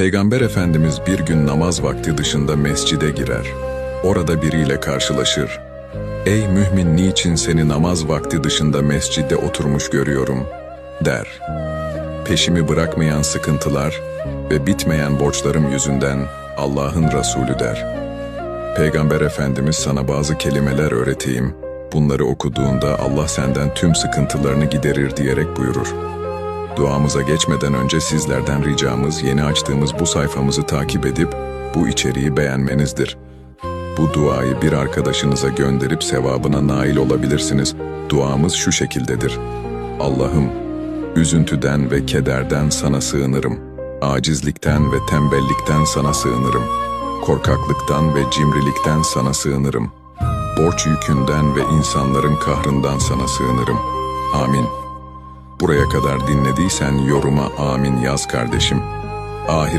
Peygamber Efendimiz bir gün namaz vakti dışında mescide girer. Orada biriyle karşılaşır. Ey mümin niçin seni namaz vakti dışında mescidde oturmuş görüyorum der. Peşimi bırakmayan sıkıntılar ve bitmeyen borçlarım yüzünden Allah'ın Resulü der. Peygamber Efendimiz sana bazı kelimeler öğreteyim. Bunları okuduğunda Allah senden tüm sıkıntılarını giderir diyerek buyurur. Duamıza geçmeden önce sizlerden ricamız yeni açtığımız bu sayfamızı takip edip bu içeriği beğenmenizdir. Bu duayı bir arkadaşınıza gönderip sevabına nail olabilirsiniz. Duamız şu şekildedir. Allah'ım, üzüntüden ve kederden sana sığınırım. Acizlikten ve tembellikten sana sığınırım. Korkaklıktan ve cimrilikten sana sığınırım. Borç yükünden ve insanların kahrından sana sığınırım. Amin. Buraya kadar dinlediysen yoruma amin yaz kardeşim. Ahir